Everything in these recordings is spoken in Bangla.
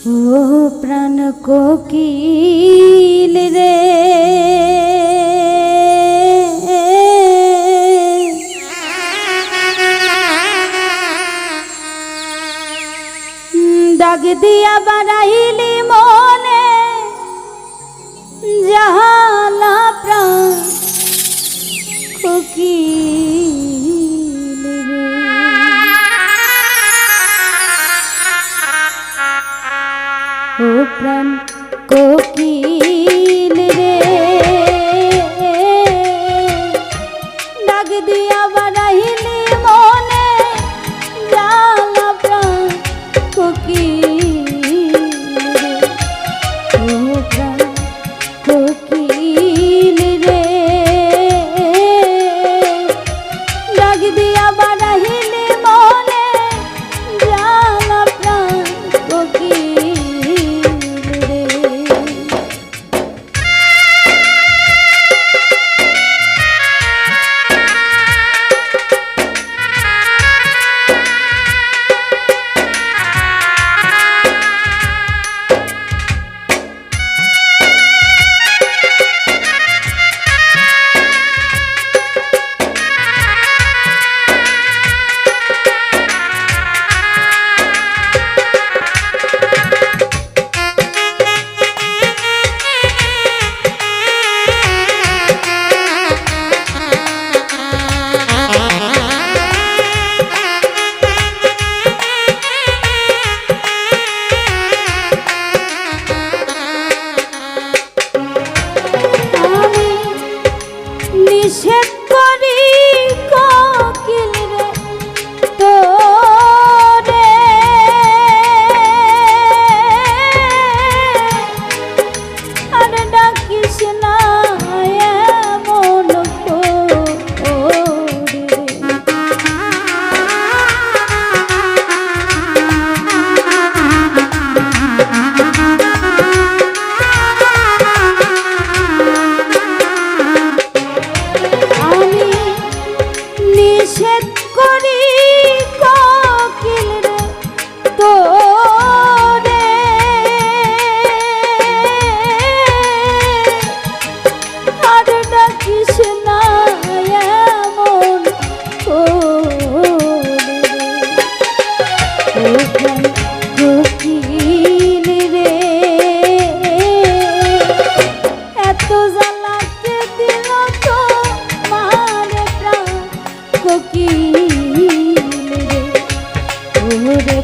ও প্রাণ কোকিল রে। ডাক দিয়া বাড়াইলি মনে যাহা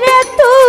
রে তুই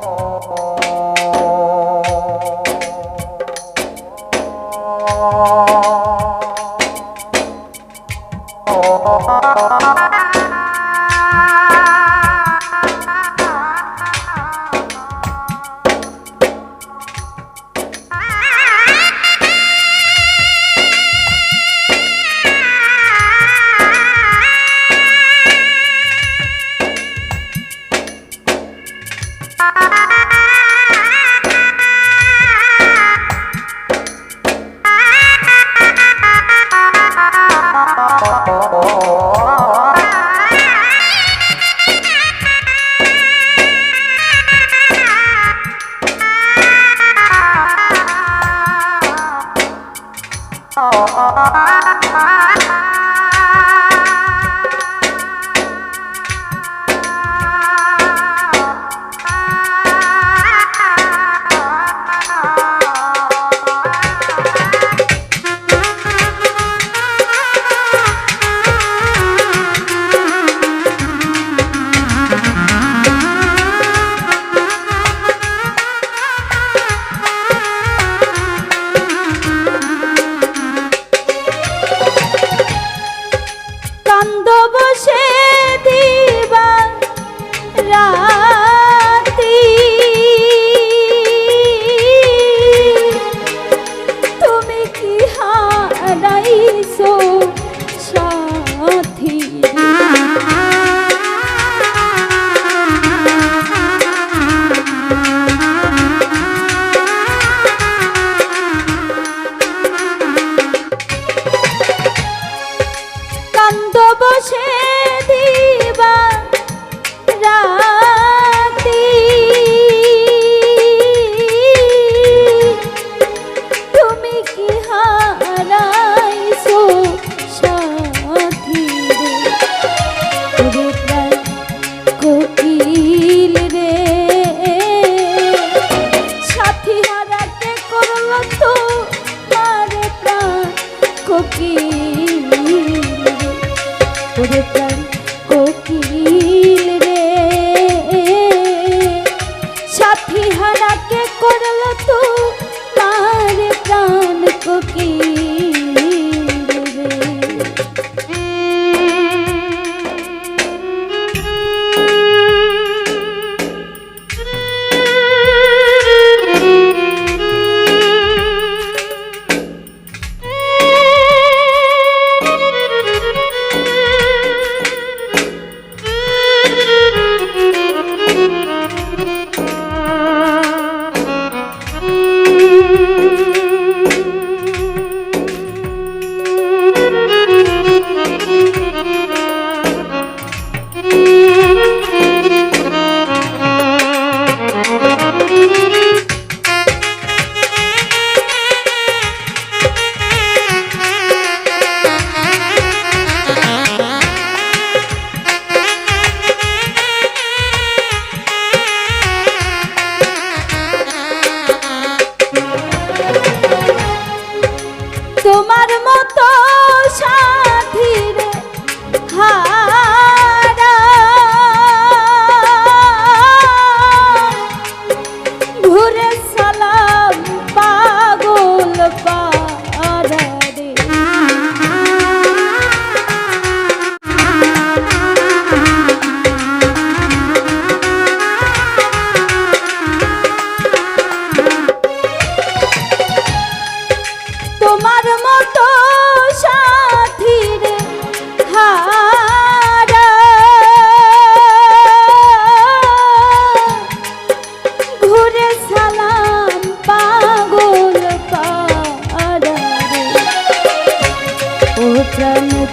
Oh.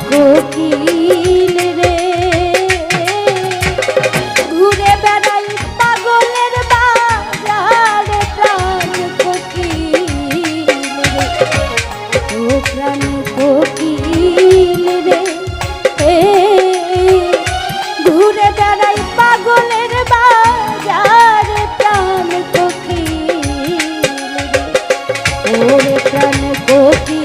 কোকিল রে। ঘুরে বেড়াই পাগলের বাজার প্রাণ কোকিল রে। ও প্রাণ কোকিল রে। ঘুরে বেড়াই পাগলের বাজার প্রাণ কোকিল রে।